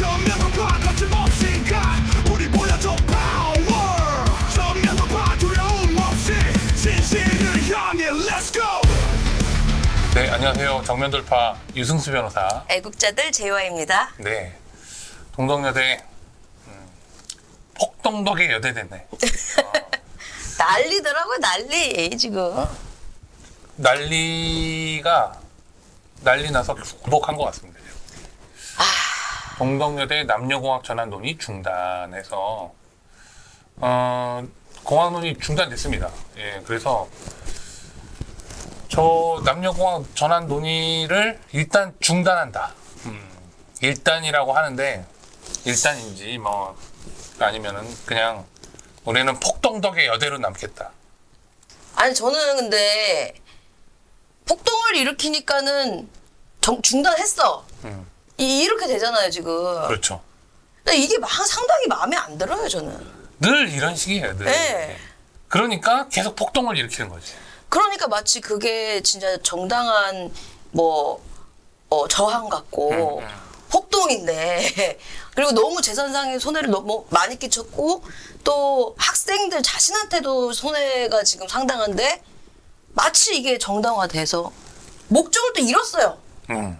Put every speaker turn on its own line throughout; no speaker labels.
전면과 거침없이 가 우리 보여줘 파워 전면과 두려움 없이 진실을 향해 Let's go
네, 안녕하세요. 정면돌파 유승수 변호사.
애국자들 재화입니다.
네. 동덕여대, 음, 폭동덕의 여대 됐네.
난리더라고요, 난리, 지금.
난리가, 난리 나서 굴복한 것 같습니다. 동덕여대 남녀공학 전환 논의 중단해서, 어, 공학 논의 중단됐습니다. 예, 그래서, 저 남녀공학 전환 논의를 일단 중단한다. 음, 일단이라고 하는데 일단인지 뭐 아니면은 그냥 우리는 폭동덕의 여대로 남겠다.
아니, 저는 근데, 폭동을 일으키니까는 정- 중단했어.
음.
이, 이렇게 되잖아요, 지금.
그렇죠.
근데 이게 막 상당히 마음에 안 들어요, 저는.
늘 이런 식이에요. 늘.
네.
그러니까 계속 폭동을 일으키는 거지.
그러니까 마치 그게 진짜 정당한 뭐 어, 저항 같고
음, 음.
폭동인데 그리고 너무 재산상의 손해를 너무 많이 끼쳤고 또 학생들 자신한테도 손해가 지금 상당한데 마치 이게 정당화돼서 목적을 또 잃었어요.
음.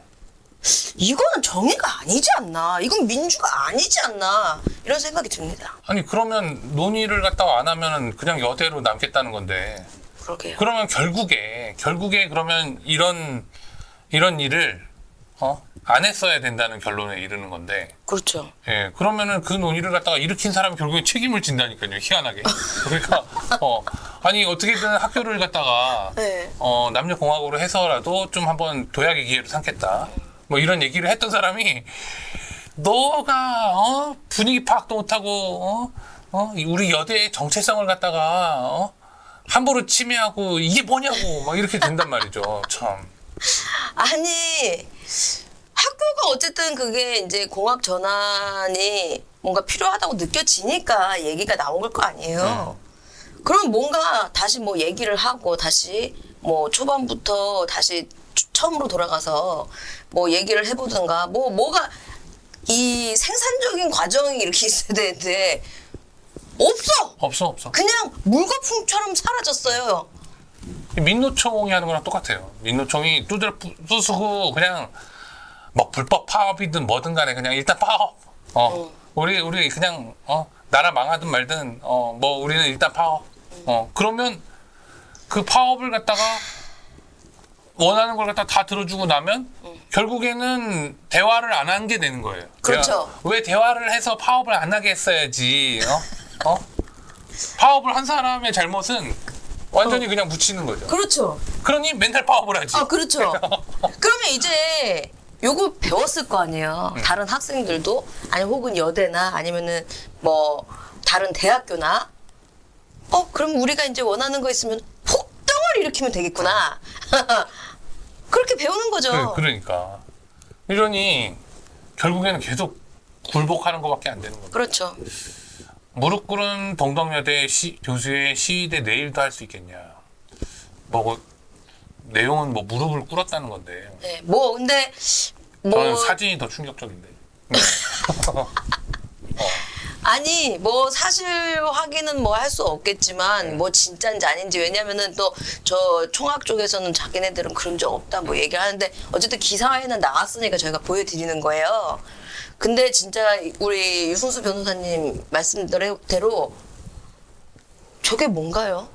이거는 정의가 아니지 않나? 이건 민주가 아니지 않나? 이런 생각이 듭니다.
아니 그러면 논의를 갖다가 안 하면은 그냥 여대로 남겠다는 건데
그러게요.
그러면 결국에 결국에 그러면 이런 이런 일을 어? 안 했어야 된다는 결론에 이르는 건데
그렇죠.
예, 그러면은 그 논의를 갖다가 일으킨 사람이 결국에 책임을 진다니까요, 희한하게. 그러니까, 어, 아니, 어떻게든 학교를 갖다가,
네.
어, 남녀 공학으로 해서라도 좀 한번 도약의 기회를 삼겠다. 뭐 이런 얘기를 했던 사람이, 너가, 어, 분위기 파악도 못하고, 어, 어, 우리 여대의 정체성을 갖다가, 어, 함부로 침해하고, 이게 뭐냐고, 막 이렇게 된단 말이죠, 참.
아니 학교가 어쨌든 그게 이제 공학 전환이 뭔가 필요하다고 느껴지니까 얘기가 나온 걸 거 아니에요. 그럼 뭔가 다시 뭐 얘기를 하고 다시 뭐 초반부터 다시 추- 처음으로 돌아가서 뭐 얘기를 해보든가 뭐 뭐가 이 생산적인 과정이 이렇게 있어야 되는데 없어.
없어, 없어.
그냥 물거품처럼 사라졌어요.
민노총이 하는 거랑 똑같아요. 민노총이 두드려 부- 부수고 그냥 뭐 불법 파업이든 뭐든 간에 그냥 일단 파업. 어. 우리 우리 그냥 어 나라 망하든 말든 어 뭐 우리는 일단 파업. 어 그러면 그 파업을 갖다가 원하는 걸 갖다 다 들어주고 나면 결국에는 대화를 안 한 게 되는 거예요.
그렇죠.
대화- 왜 대화를 해서 파업을 안 하게 했어야지. 어? 어? 파업을 한 사람의 잘못은 완전히 그냥 묻히는 거죠.
그렇죠.
그러니 맨날 파업을 하지.
아, 그렇죠. 그러면 이제 요거 배웠을 거 아니에요. 다른 학생들도 아니 혹은 여대나 아니면은 뭐 다른 대학교나 어 그럼 우리가 이제 원하는 거 있으면 폭동을 일으키면 되겠구나. 그렇게 배우는 거죠.
그, 그러니까 이러니 결국에는 계속 굴복하는 것밖에 안 되는 거죠.
그렇죠.
무릎 꿇은 동덕여대 시, 교수의 시위대 내일도 할 수 있겠냐. 뭐 내용은 뭐 무릎을 꿇었다는 건데
네. 뭐 근데 뭐
저는 사진이 더 충격적인데.
아니 뭐 사실 확인은 뭐 할 수 없겠지만 뭐 진짜인지 아닌지 왜냐면은 또 저 총학 쪽에서는 자기네들은 그런 적 없다 뭐 얘기하는데 어쨌든 기사에는 나왔으니까 저희가 보여드리는 거예요. 근데 진짜 우리 유승수 변호사님 말씀대로 저게 뭔가요?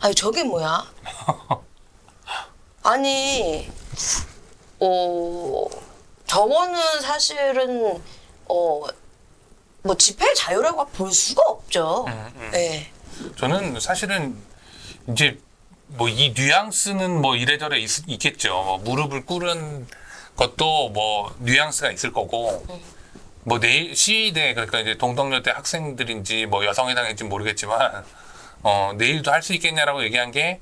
아니 저게 뭐야? 아니 어 저거는 사실은 어 뭐 집회 자유라고 볼 수가 없죠. 네.
저는 사실은 이제 뭐 이 뉘앙스는 뭐 이래저래 있, 있겠죠. 뭐 무릎을 꿇은 것도 뭐 뉘앙스가 있을 거고 뭐 내일 시위대 그러니까 이제 동덕여대 학생들인지 뭐 여성회당인지 모르겠지만 어 내일도 할 수 있겠냐라고 얘기한 게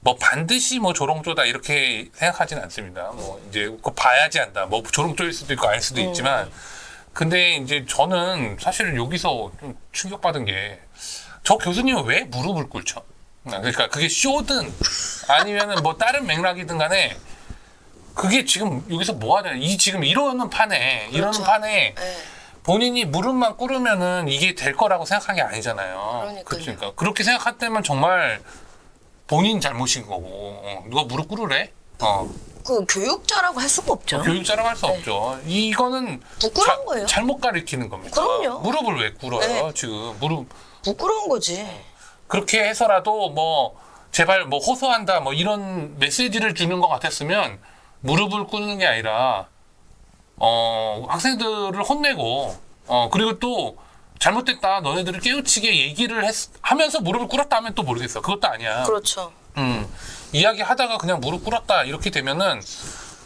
뭐 반드시 뭐 조롱조다 이렇게 생각하지는 않습니다. 뭐 이제 그거 봐야지 한다. 뭐 조롱조일 수도 있고 아닐 수도 있지만 근데 이제 저는 사실은 여기서 좀 충격받은 게 저 교수님은 왜 무릎을 꿇죠? 그러니까 그게 쇼든 아니면은 뭐 다른 맥락이든 간에 그게 지금 여기서 뭐 하냐? 이 지금 이러는 판에 이러는
그렇죠.
판에
네.
본인이 무릎만 꿇으면은 이게 될 거라고 생각한 게 아니잖아요.
그러니까요.
그러니까 그렇게 생각했다면 정말 본인 잘못인 거고 어, 누가 무릎 꿇으래? 어,
그 교육자라고 할 수가 없죠.
교육자라고 할 수 없죠. 이거는
부끄러운
자-
거예요.
잘못 가리키는 겁니다.
그럼요.
무릎을 왜 꿇어요?
네.
지금 무릎
부끄러운 거지.
그렇게 해서라도 뭐 제발 뭐 호소한다 뭐 이런 메시지를 주는 것 같았으면 무릎을 꿇는 게 아니라 어 학생들을 혼내고 어 그리고 또 잘못됐다 너네들을 깨우치게 얘기를 했, 하면서 무릎을 꿇었다 하면 또 모르겠어 그것도 아니야
그렇죠.
음 이야기 하다가 그냥 무릎 꿇었다 이렇게 되면은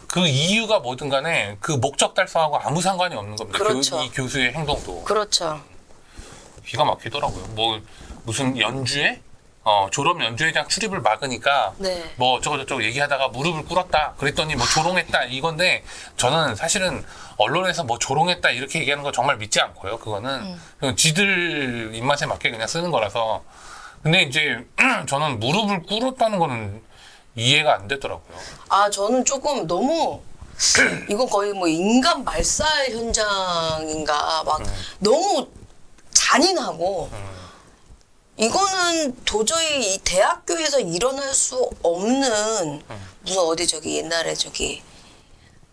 그 이유가 뭐든 간에 그 목적 달성하고 아무 상관이 없는 겁니다
그렇죠.
교, 이 교수의 행동도
그렇죠.
기가 막히더라고요. 뭐 무슨 연주회? 어, 졸업 연주회장 출입을 막으니까
네.
뭐 어쩌고 저쩌고 얘기하다가 무릎을 꿇었다. 그랬더니 뭐 조롱했다 이건데 저는 사실은 언론에서 뭐 조롱했다 이렇게 얘기하는 거 정말 믿지 않고요. 그거는
음.
그냥 지들 입맛에 맞게 그냥 쓰는 거라서. 근데 이제 저는 무릎을 꿇었다는 거는 이해가 안 되더라고요.
아 저는 조금 너무 이건 거의 뭐 인간 말살 현장인가 막 너무 잔인하고 이거는 도저히 이 대학교에서 일어날 수 없는 무슨 어디 저기 옛날에 저기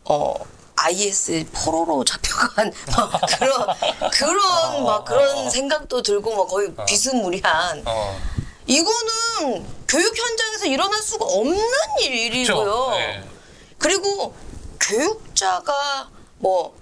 어 IS 포로로 잡혀간 막 그런 그런 막 그런 생각도 들고 뭐 거의 비스무리한
어,
이거는 교육 현장에서 일어날 수가 없는 일이고요.
네.
그리고 교육자가 뭐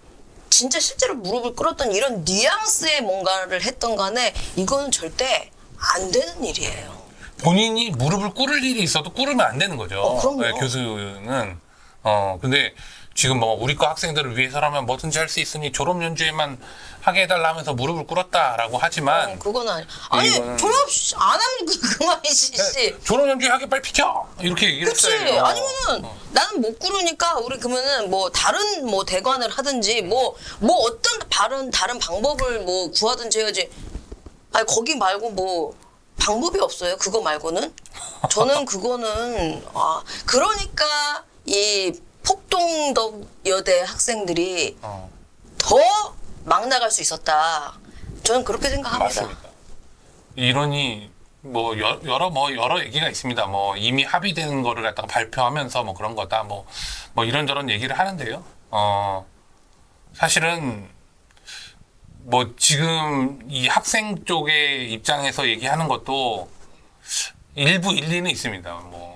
진짜 실제로 무릎을 꿇었던 이런 뉘앙스의 뭔가를 했던 간에 이거는 절대 안 되는 일이에요.
본인이 무릎을 꿇을 일이 있어도 꿇으면 안 되는 거죠.
어, 그럼요.
네, 교수는. 어, 근데 지금 뭐 우리 과 학생들을 위해서라면 뭐든지 할 수 있으니 졸업 연주회만 하게 해달라 하면서 무릎을 꿇었다라고 하지만
어, 그건 아니. 아니
이거는-
졸업 안 하면 그 그만이지. 씨.
졸업 연주회 하게 빨리 비켜! 이렇게 얘기를
그치.
했어요.
아니면은 나는 못 구르니까 우리 그러면은 뭐 다른 뭐 대관을 하든지 뭐 뭐 어떤 다른 다른 방법을 뭐 구하든지 해야지. 아니 거기 말고 뭐 방법이 없어요. 그거 말고는 저는 그거는 아 그러니까 이 폭동덕 여대 학생들이
어,
더 막 나갈 수 있었다. 저는 그렇게 생각합니다.
맞습니다. 이론이 뭐 여- 여러 뭐 여러 얘기가 있습니다. 뭐 이미 합의된 거를 갖다가 발표하면서 뭐 그런 거다 뭐뭐 이런저런 얘기를 하는데요. 어 사실은 뭐 지금 이 학생 쪽의 입장에서 얘기하는 것도 일부 일리는 있습니다. 뭐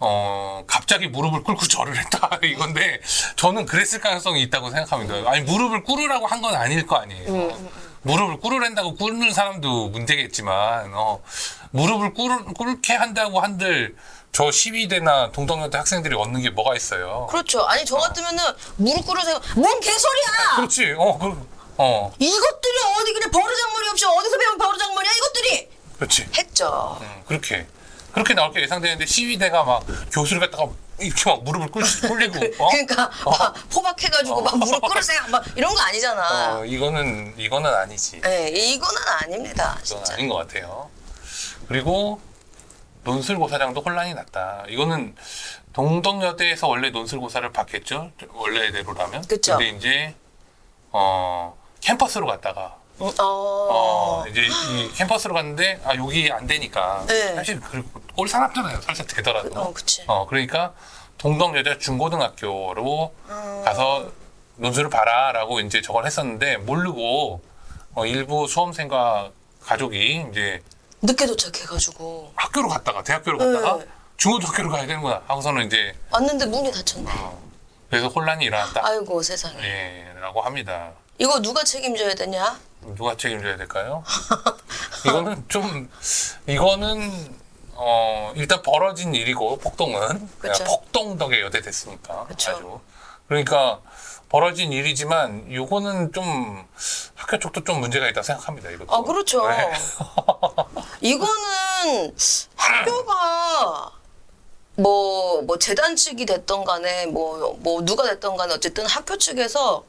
어, 갑자기 무릎을 꿇고 절을 했다 이건데 저는 그랬을 가능성이 있다고 생각합니다. 아니 무릎을 꿇으라고 한 건 아닐 거 아니에요. 무릎을 꿇으란다고 꿇는 사람도 문제겠지만 어, 무릎을 꿇을, 꿇게 한다고 한들 저 시위대나 동덕여대 학생들이 얻는 게 뭐가 있어요.
그렇죠. 아니 저 같으면은 무릎 꿇으세요. 뭔 개소리야!
그렇지. 어, 그, 어,
이것들이 어디 그냥 버르장머리 없이 어디서 배운 버르장머리야 이것들이
그렇지.
했죠.
음, 그렇게 그렇게 나올 게 예상되는데 시위대가 막 교수를 갖다가 이렇게 막 무릎을 꿇, 꿇리고 어?
그러니까 막 포박해가지고 막 무릎 꿇으세요 막 이런 거 아니잖아.
어, 이거는 이거는 아니지.
네, 이거는 아닙니다.
이건
진짜.
아닌 것 같아요. 그리고 논술고사장도 혼란이 났다. 이거는 동덕여대에서 원래 논술고사를 받겠죠. 원래대로라면.
그쵸.
근데 이제 어 캠퍼스로 갔다가
어,
어 이제 이 캠퍼스로 갔는데 아 여기 안 되니까
네.
사실 그 꼴 사납잖아요. 살짝 되더라도.
어, 그치.
어 그러니까 동덕여자 중고등학교로
음.
가서 논술을 봐라라고 이제 저걸 했었는데 모르고 어, 일부 수험생과 가족이 이제
늦게 도착해가지고
학교로 갔다가 대학교로 갔다가
네.
중고등학교로 가야 되는구나 하고서는 이제
왔는데 문이 닫혔네.
그래서 혼란이 일어났다.
아이고 세상에.
예, 라고 합니다.
이거 누가 책임져야 되냐?
누가 책임져야 될까요? 이거는 좀 이거는 어 일단 벌어진 일이고 폭동은
그쵸.
폭동 덕에 여대 됐으니까
그쵸.
아주 그러니까 벌어진 일이지만 요거는 좀 학교 쪽도 좀 문제가 있다 생각합니다. 이것도.
아 그렇죠.
네.
이거는 학교가 뭐, 뭐 재단 측이 됐던 간에 뭐, 뭐 누가 됐던 간에 어쨌든 학교 측에서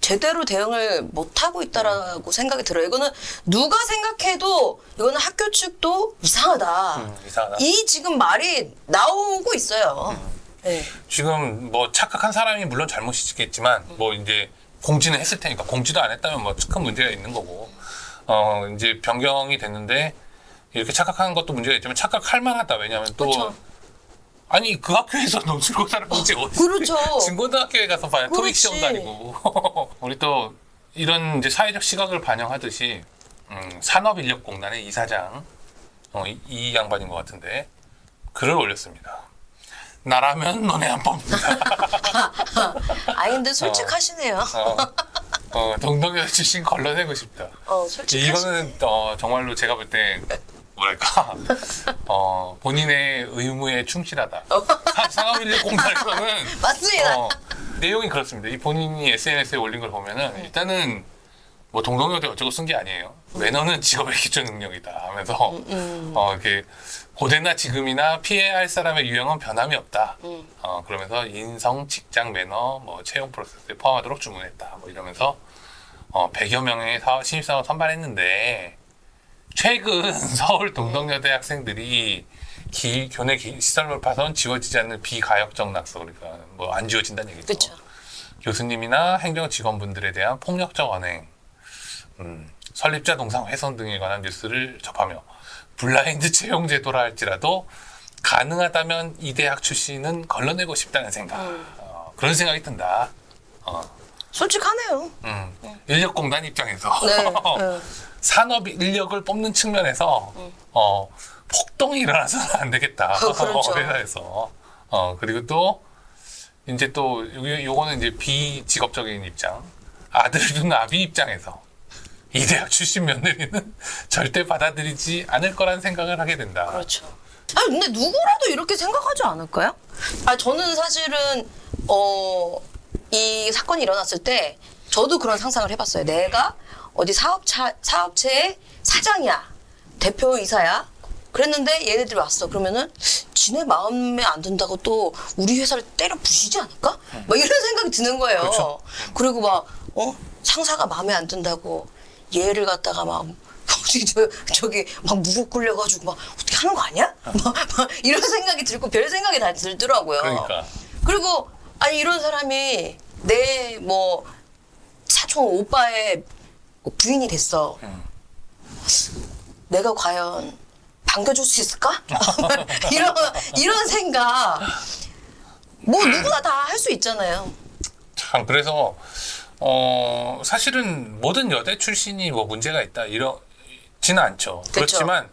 제대로 대응을 못 하고 있다라고 생각이 들어요. 이거는 누가 생각해도 이거는 학교 측도 이상하다.
음, 이상하다.
이 지금 말이 나오고 있어요. 네.
지금 뭐 착각한 사람이 물론 잘못이겠지만 뭐 이제 공지는 했을 테니까 공지도 안 했다면 뭐 큰 문제가 있는 거고 어 이제 변경이 됐는데 이렇게 착각하는 것도 문제가 있지만 착각할 만하다 왜냐하면 또
그렇죠.
아니 그 학교에서 논술고사를 본지 어디
그렇죠.
중고등학교에 가서 봐요 토익. 시험도 아니고 우리 또 이런 이제 사회적 시각을 반영하듯이 음, 산업인력공단의 이사장 어, 이, 이 양반인 것 같은데 글을 올렸습니다. 나라면 너네 안 뽑는다.
아니 근데 솔직하시네요.
어, 어, 동덕여 출신 걸러내고 싶다.
어, 솔직하시네.
이거는 어, 정말로 제가 볼때 뭐랄까 어, 본인의 의무에 충실하다. 사- 산업인력공단에서는
맞습니다.
어, 내용이 그렇습니다. 이 본인이 SNS에 올린 걸 보면은
네.
일단은 뭐 동동여대 어쩌고 쓴 게 아니에요. 매너는 직업의 기초 능력이다 하면서
음,
어 이렇게 고대나 지금이나 피해야 할 사람의 유형은 변함이 없다.
음.
어 그러면서 인성, 직장 매너, 뭐 채용 프로세스에 포함하도록 주문했다. 뭐 이러면서 어 100여 명의 사업, 신입사원 선발했는데 최근 서울 동덕여대 학생들이 기, 교내 기- 시설 몰파선 지워지지 않는 비가역적 낙서 그러니까 뭐 안 지워진다는 얘기죠.
그렇죠.
교수님이나 행정 직원분들에 대한 폭력적 언행, 음, 설립자 동상 훼손 등에 관한 뉴스를 접하며 블라인드 채용 제도라 할지라도 가능하다면 이 대학 출신은 걸러내고 싶다는 생각.
음.
어, 그런 생각이 든다.
솔직하네요.
음, 인력공단 입장에서
네. 네.
산업 인력을 뽑는 측면에서 어, 폭동이 일어나서는 안 되겠다.
어, 그렇죠.
회사에서. 어, 그리고 또 이제 또 요- 요거는 이제 비직업적인 입장. 아들 둔 아비 입장에서 이 대학 출신 며느리는 절대 받아들이지 않을 거란 생각을 하게 된다.
그렇죠. 아니 근데 누구라도 이렇게 생각하지 않을까요? 아 저는 사실은 어 이 사건이 일어났을 때 저도 그런 상상을 해봤어요. 내가 어디 사업차 사업체의 사장이야, 대표이사야. 그랬는데 얘네들이 왔어. 그러면은 지네 마음에 안 든다고 또 우리 회사를 때려 부시지 않을까? 막 이런 생각이 드는 거예요.
그렇죠.
그리고 막 어? 상사가 마음에 안 든다고 얘를 갖다가 막 혹시 저 저기 막 무릎 꿇려가지고 막 어떻게 하는 거 아니야? 막, 막 이런 생각이 들고 별 생각이 다 들더라고요.
그러니까.
그리고 아니 이런 사람이 내 뭐 사촌 오빠의 뭐 부인이 됐어.
음.
내가 과연 반겨줄 수 있을까? 이런 이런 생각. 뭐 누구나 다 할 수 있잖아요.
참 그래서 어 사실은 모든 여대 출신이 뭐 문제가 있다 이러지는 않죠.
그쵸.
그렇지만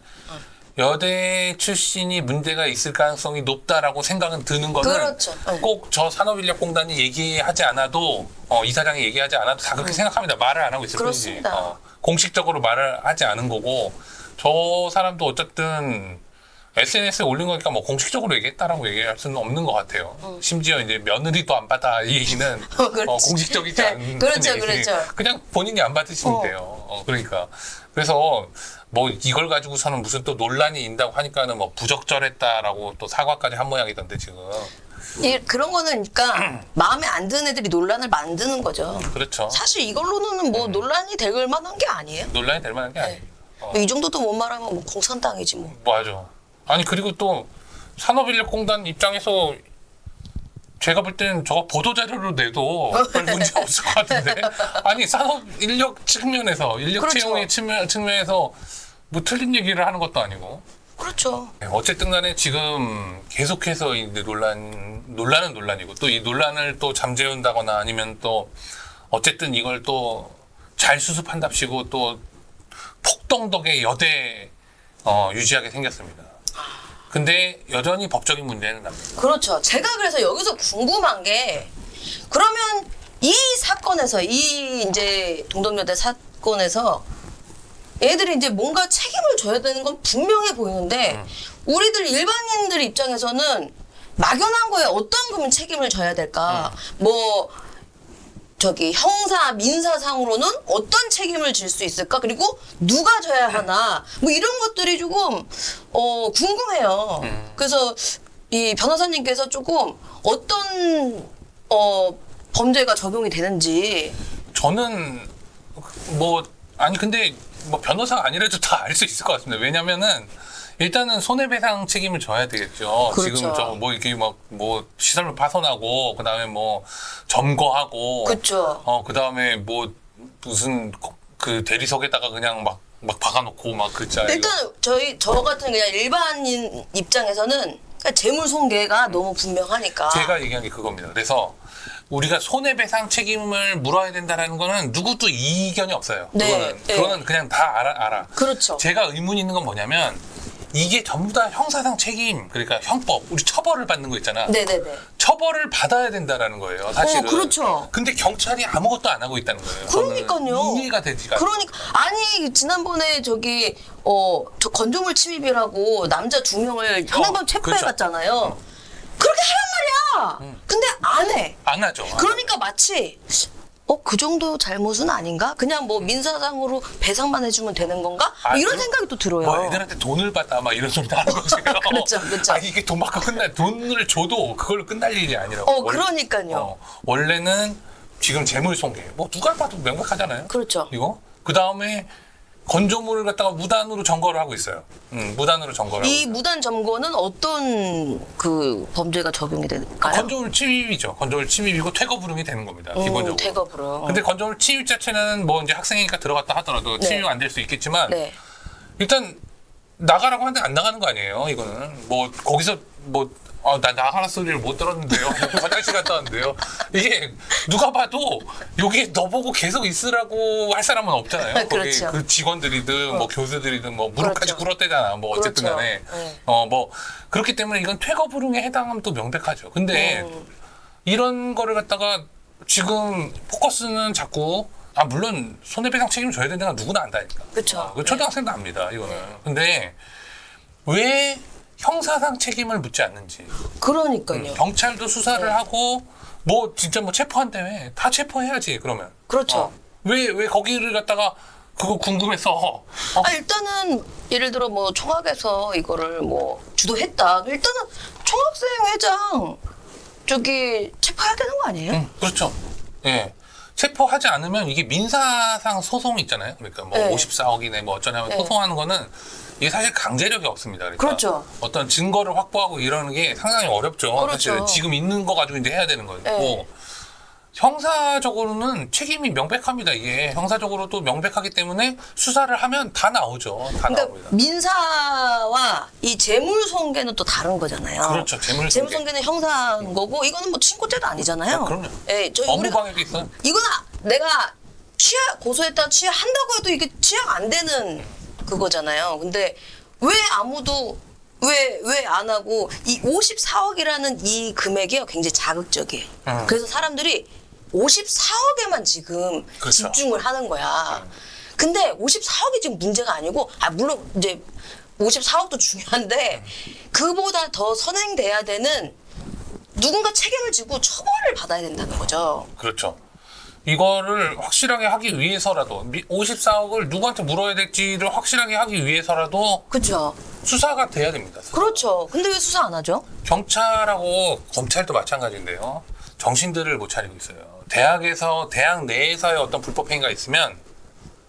여대 출신이 문제가 있을 가능성이 높다라고 생각은 드는 거는
그렇죠. 네.
꼭저 산업인력공단이 얘기하지 않아도 어, 이사장이 얘기하지 않아도 다 그렇게 생각합니다. 말을 안 하고 있을 뿐이지.
음. 그렇습니다.
어, 공식적으로 말을 하지 않은 거고 저 사람도 어쨌든 SNS에 올린 거니까 뭐 공식적으로 얘기했다라고 얘기할 수는 없는 것 같아요. 심지어 이제 며느리도 안 받아 이 얘기는
어, 그렇지.
어, 공식적이지
네,
않은
그렇죠,
얘기.
그렇죠.
그냥 본인이 안 받으시면
어.
돼요. 어, 그러니까 그래서 뭐 이걸 가지고서는 무슨 또 논란이 있다고 하니까는 뭐 부적절했다라고 또 사과까지 한 모양이던데 지금
이, 그런 거는 그러니까 마음에 안 드는 애들이 논란을 만드는 거죠.
그렇죠.
사실 이걸로는 뭐 논란이 될 만한 게 아니에요.
논란이 될 만한 게 아니에요. 어.
이 정도도 못 말하면 뭐 공산당이지 뭐.
맞아. 아니 그리고 또 산업인력공단 입장에서 제가 볼 때는 저거 보도 자료로 내도 별 문제 없을 것 같은데 아니 산업 인력 측면에서 인력
그렇죠.
채용의 측면, 측면에서 뭐 틀린 얘기를 하는 것도 아니고
그렇죠.
네, 어쨌든 간에 지금 계속해서 이제 논란 논란은 논란이고 또 이 논란을 또 잠재운다거나 아니면 또 어쨌든 이걸 또 잘 수습한답시고 또 폭동덕에 여대 어, 유지하게 생겼습니다. 근데 여전히 법적인 문제는 남니다.
그렇죠. 제가 그래서 여기서 궁금한 게 그러면 이 사건에서 이 이제 동덕여대 사건에서 애들이 이제 뭔가 책임을 져야 되는 건 분명해 보이는데 우리들 일반인들 입장에서는 막연한 거에 어떤 그러면 책임을 져야 될까? 뭐 저기 형사 민사상으로는 어떤 책임을 질 수 있을까? 그리고 누가 져야 하나? 뭐 이런 것들이 조금 어 궁금해요. 그래서 이 변호사님께서 조금 어떤 어 범죄가 적용이 되는지
저는 뭐 아니 근데 뭐 변호사가 아니라도 다 알 수 있을 것 같습니다. 왜냐면은 일단은 손해배상 책임을 져야 되겠죠.
그렇죠.
지금 저 뭐 이렇게 막 뭐 시설물 파손하고 그다음에 뭐 점거하고
그쵸.
어 그다음에 뭐 무슨 그 대리석에다가 그냥 막 막 박아놓고 막 그자
일단 저희 저 같은 그냥 일반인 입장에서는 그러니까 재물 손괴가 너무 분명하니까.
제가 얘기한 게 그겁니다. 그래서 우리가 손해배상 책임을 물어야 된다라는 거는 누구도 이견이 없어요.
네,
그거는
네.
그거는 그냥 다 알아. 알아.
그렇죠.
제가 의문이 있는 건 뭐냐면 이게 전부 다 형사상 책임 그러니까 형법 우리 처벌을 받는 거 있잖아.
네네네.
처벌을 받아야 된다라는 거예요. 사실은.
어, 그렇죠.
근데 경찰이 아무것도 안 하고 있다는 거예요.
그러니까요.
이해가 되지가.
그러니까 아니 지난번에 저기 어 저 건조물 침입이라고 남자 두 명을 현행범
어,
체포해갔잖아요. 그렇게 하란 말이야. 근데 안 해.
안 하죠.
그러니까 마치 어 그 정도 잘못은 아닌가? 그냥 뭐 민사상으로 배상만 해주면 되는 건가? 뭐
아,
이런
그럼-
생각이 또 들어요.
뭐 애들한테 돈을 받아 막 이런 소리 하는 거지.
그렇죠, 그렇죠.
아 이게 돈 받고 끝날 돈을 줘도 그걸로 끝날 일이 아니라고.
어,
원-
그러니까요.
어, 원래는 지금 재물손괴. 뭐 누가 봐도 명백하잖아요.
그렇죠.
이거 그 다음에 건조물을 갖다가 무단으로 점거를 하고 있어요. 음, 무단으로 점거를. 하고
이
있어요.
무단 점거는 어떤 그 범죄가 적용이 될까요?
건조물 침입이죠. 건조물 침입이고 퇴거 불응이 되는 겁니다.
음,
기본적으로.
퇴거 불응.
근데 건조물 침입 자체는 뭐 이제 학생이니까 들어갔다 하더라도
네.
침입 안 될 수 있겠지만
네.
일단 나가라고 하는데 안 나가는 거 아니에요. 이거는 뭐 거기서 뭐. 아, 나 나가라 소리를 못 들었는데요. 화장실 갔다 왔는데요. 이게 누가 봐도 여기 너 보고 계속 있으라고 할 사람은 없잖아요. 거기
그렇죠.
그 직원들이든 뭐 교수들이든 뭐 무릎까지
그렇죠.
꿇었대잖아. 뭐 어쨌든
그렇죠.
간에.
네.
어, 뭐 그렇기 때문에 이건 퇴거 불응에 해당하면 또 명백하죠. 근데
음.
이런 거를 갖다가 지금 포커스는 자꾸 아 물론 손해배상 책임 져야 되는 건 누구나 안다니까.
그쵸.
어, 그 초등학생도 압니다. 이거는. 근데 왜 형사상 책임을 묻지 않는지.
그러니까요.
경찰도 수사를
네.
하고 뭐 진짜 뭐 체포한다며 다 체포해야지 그러면.
그렇죠.
왜왜 거기를 갖다가 그거 궁금해서 어,
아, 일단은 예를 들어 뭐 총학에서 이거를 뭐 주도했다. 일단은 총학생 회장 저기 체포해야 되는 거 아니에요?
음, 그렇죠. 예. 체포하지 않으면 이게 민사상 소송 있잖아요. 그러니까 뭐
네.
54억이네 뭐 어쩌냐면
네.
소송하는 거는 이게 사실 강제력이 없습니다. 그러니까
그렇죠.
어떤 증거를 확보하고 이러는 게 상당히 어렵죠.
그렇죠.
사실은 지금 있는 거 가지고 이제 해야 되는 거고.
네.
형사적으로는 책임이 명백합니다. 이게 형사적으로도 명백하기 때문에 수사를 하면 다 나오죠. 다
그러니까
나옵니다.
민사와 이 재물손괴는 또 다른 거잖아요.
그렇죠. 재물손괴.
재물손괴는 형사인 거고 이거는 뭐 친고죄도 아니잖아요.
아, 그럼요.
예, 저희
업무방해도 있어요.
이건 아- 내가 취약 고소했다 취약한다고 해도 이게 취약 안 되는 그거잖아요. 근데 왜 아무도 왜 왜 안 하고 이 54억이라는 이 금액이요 굉장히 자극적이에요.
음.
그래서 사람들이 54억에만 지금
그렇죠.
집중을 하는 거야. 근데 54억이 지금 문제가 아니고 아 물론 이제 54억도 중요한데 그보다 더 선행돼야 되는 누군가 책임을 지고 처벌을 받아야 된다는 거죠.
그렇죠. 이거를 확실하게 하기 위해서라도 54억을 누구한테 물어야 될지를 확실하게 하기 위해서라도
그렇죠.
수사가 돼야 됩니다.
그렇죠. 근데 왜 수사 안 하죠?
경찰하고 검찰도 마찬가지인데요. 정신들을 못 차리고 있어요. 대학에서 대학 내에서의 어떤 불법 행위가 있으면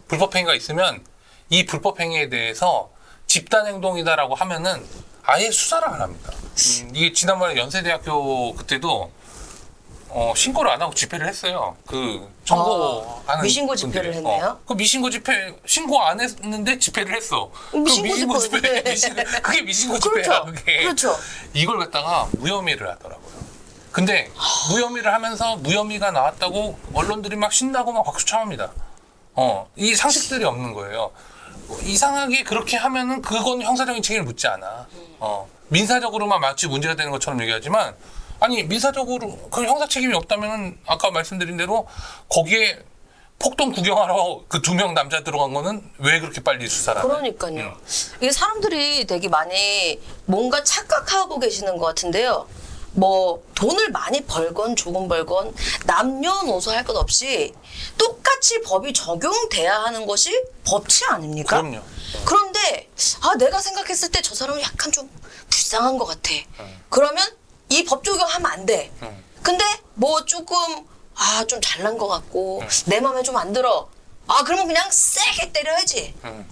불법 행위가 있으면 이 불법 행위에 대해서 집단 행동이다라고 하면은 아예 수사를 안 합니다. 음, 이게 지난번에 연세대학교 그때도 어, 신고를 안 하고 집회를 했어요. 그 청구하는
아, 미신고 집회를
분들이.
했네요?
어, 그 미신고 집회 신고 안 했는데 집회를 했어. 그
미신고 집회.
미신, 그게 미신고 집회야.
그렇죠.
그게.
그렇죠.
이걸 갖다가 무혐의를 하더라고요. 근데 무혐의를 하면서 무혐의가 나왔다고 언론들이 막 신나고 막 박수 쳐합니다. 어, 이 상식들이 없는 거예요. 이상하게 그렇게 하면은 그건 형사적인 책임을 묻지 않아. 어, 민사적으로만 마치 문제가 되는 것처럼 얘기하지만 아니 민사적으로 그 형사 책임이 없다면은 아까 말씀드린 대로 거기에 폭동 구경하러 그 두 명 남자 들어간 거는 왜 그렇게 빨리 수사를 하냐?
그러니까요. 이게 사람들이 되게 많이 뭔가 착각하고 계시는 것 같은데요. 뭐 돈을 많이 벌건 조금 벌건 남녀노소 할 것 없이 똑같이 법이 적용돼야 하는 것이 법치 아닙니까?
그럼요.
그런데 아 내가 생각했을 때 저 사람은 약간 좀 불쌍한 것 같아. 그러면 이 법 적용하면 안 돼. 근데 뭐 조금 아 좀 잘난 것 같고 내 마음에 좀 안 들어. 아 그러면 그냥 세게 때려야지.
음.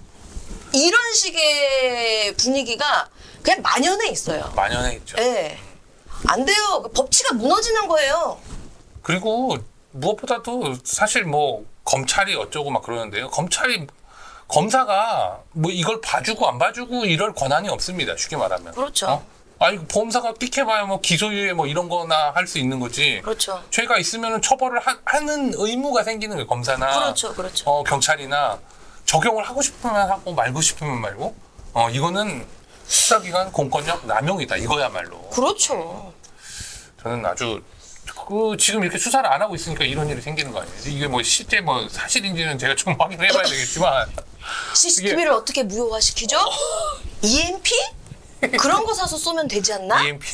이런 식의 분위기가 그냥 만연해 있어요.
만연해 있죠.
예. 안 돼요. 그 법치가 무너지는 거예요.
그리고 무엇보다도 사실 뭐 검찰이 어쩌고 막 그러는데요. 검찰이 검사가 뭐 이걸 봐주고 안 봐주고 이럴 권한이 없습니다. 쉽게 말하면.
그렇죠.
어? 아니 범사가 픽해봐야 뭐 기소유예 뭐 이런 거나 할 수 있는 거지.
그렇죠.
죄가 있으면은 처벌을 하, 는 의무가 생기는 거예요. 검사나
그렇죠, 그렇죠.
어, 경찰이나 적용을 하고 싶으면 하고 말고 싶으면 말고. 어 이거는 수사기관 공권력 남용이다. 이거야말로.
그렇죠.
저는 아주 그 지금 이렇게 수사를 안 하고 있으니까 이런 일이 생기는 거 아니에요? 이게 뭐 실제 뭐 사실인지는 제가 좀 확인해봐야 되겠지만
CCTV를 어떻게 무효화시키죠? EMP? 그런 거 사서 쏘면 되지 않나?
EMP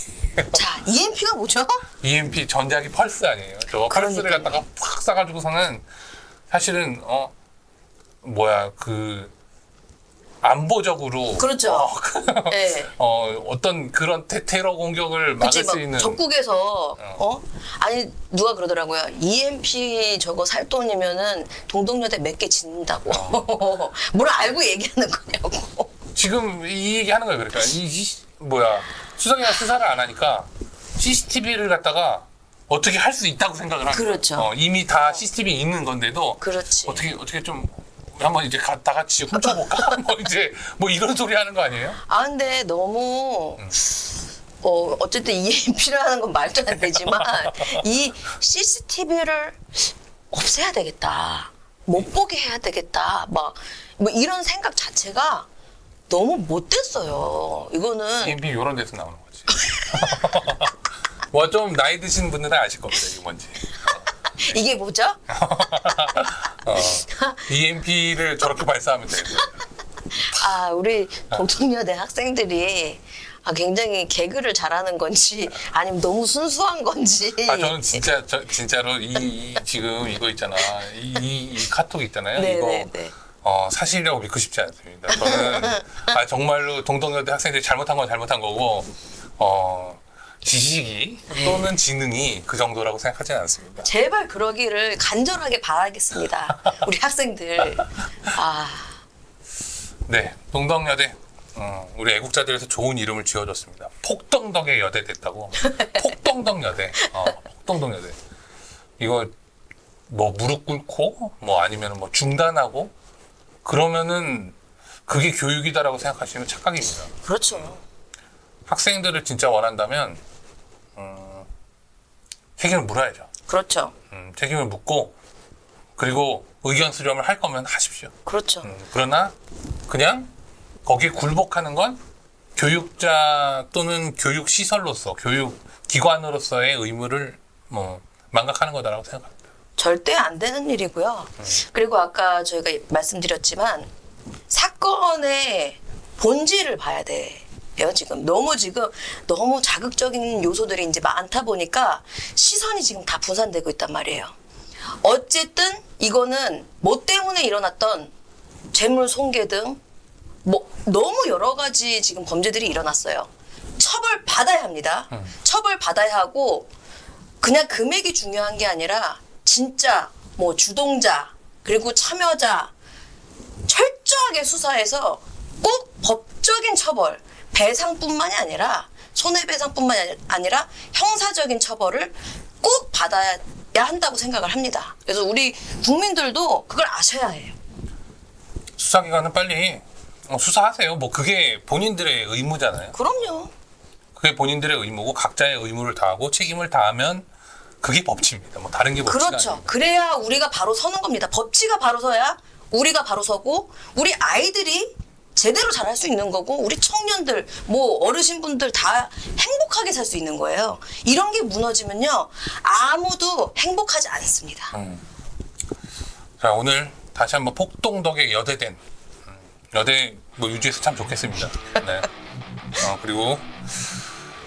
자, EMP가 뭐죠?
EMP 전자기 펄스 아니에요? 저 펄스를
그러니까요.
갖다가 팍 쏴가지고서는 사실은 어 뭐야 그 안보적으로.
그렇죠.
어,
예.
어 어떤 그런 테, 테러 공격을 막을
그치, 수막
있는.
적국에서. 어? 아니 누가 그러더라고요. EMP 저거 살 돈이면은 동덕여대 몇 개 짓는다고. 뭘 알고 얘기하는 거냐고.
지금 이 얘기 하는 거예요. 그러니까. 이, 이 뭐야. 수사기관 수사를 안 하니까 CCTV를 갖다가 어떻게 할 수 있다고 생각을 하는
그렇죠.
어, 이미 다 CCTV 있는 건데도
그렇지.
어떻게 어떻게 좀 한번 이제 가, 다 같이 훔쳐볼까? 뭐 이제 뭐 이런 소리 하는 거 아니에요?
아 근데 너무 어 어쨌든 EMP라는 건 말도 안 되지만 이 CCTV를 없애야 되겠다 못 보게 해야 되겠다 막 뭐 이런 생각 자체가 너무 못됐어요 이거는
EMP 이런 데서 나오는 거지. 뭐 좀 나이 드신 분들은 아실 겁니다. 이게 뭔지.
이게 뭐죠?
어, EMP를 저렇게 발사하면 돼요.
아, 우리 동통여대 학생들이 아, 굉장히 개그를 잘하는 건지 아니면 너무 순수한 건지.
아 저는 진짜 저, 진짜로 이, 이 지금 이거 있잖아 이, 이, 이 카톡 있잖아요
네,
이거
네, 네.
어, 사실이라고 믿고 싶지 않습니다. 저는 아, 정말로 동덕여대 학생들이 잘못한 건 잘못한 거고 어, 지식이 또는 지능이 그 정도라고 생각하지는 않습니다.
제발 그러기를 간절하게 바라겠습니다. 우리 학생들. 아,
네, 동덕여대 어, 우리 애국자들에서 좋은 이름을 지어줬습니다. 폭덩덕의 여대 됐다고. 폭덩덕여대. 어, 폭덩덕여대. 이거 뭐 무릎 꿇고 뭐 아니면 뭐 중단하고 그러면은 그게 교육이다라고 생각하시면 착각입니다.
그렇죠.
학생들을 진짜 원한다면 음, 책임을 물어야죠.
그렇죠.
음, 책임을 묻고 그리고 의견 수렴을 할 거면 하십시오.
그렇죠.
음, 그러나 그냥 거기에 굴복하는 건 교육자 또는 교육 시설로서 교육 기관으로서의 의무를 뭐 망각하는 거다라고 생각합니다.
절대 안 되는 일이고요. 그리고 아까 저희가 말씀드렸지만 사건의 본질을 봐야 돼요. 지금 너무 지금 너무 자극적인 요소들이 이제 많다 보니까 시선이 지금 다 분산되고 있단 말이에요. 어쨌든 이거는 뭐 때문에 일어났던 재물 손괴 등 뭐 너무 여러 가지 지금 범죄들이 일어났어요. 처벌 받아야 합니다. 처벌 받아야 하고 그냥 금액이 중요한 게 아니라 진짜 뭐 주동자 그리고 참여자 철저하게 수사해서 꼭 법적인 처벌 배상뿐만이 아니라 손해배상뿐만이 아니- 아니라 형사적인 처벌을 꼭 받아야 한다고 생각을 합니다. 그래서 우리 국민들도 그걸 아셔야 해요.
수사기관은 빨리 어, 수사하세요. 뭐 그게 본인들의 의무잖아요.
그럼요.
그게 본인들의 의무고 각자의 의무를 다하고 책임을 다하면 그게 법치입니다. 뭐 다른 게 법치가
그렇죠.
아닙니다.
그래야 우리가 바로 서는 겁니다. 법치가 바로 서야 우리가 바로 서고 우리 아이들이 제대로 잘할 수 있는 거고 우리 청년들 뭐 어르신분들 다 행복하게 살 수 있는 거예요. 이런 게 무너지면요 아무도 행복하지 않습니다.
자 오늘 다시 한번 폭동덕에 여대된 음, 여대 뭐 유지해서 참 좋겠습니다. 네. 어, 그리고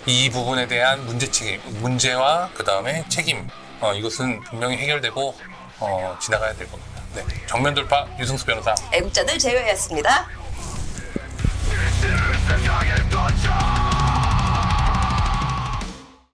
이 부분에 대한 문제 책임, 문제와 그 다음에 책임 어, 이것은 분명히 해결되고 어, 지나가야 될 겁니다. 네. 정면 돌파 유승수 변호사.
애국자들 제외였습니다.
세상의 도전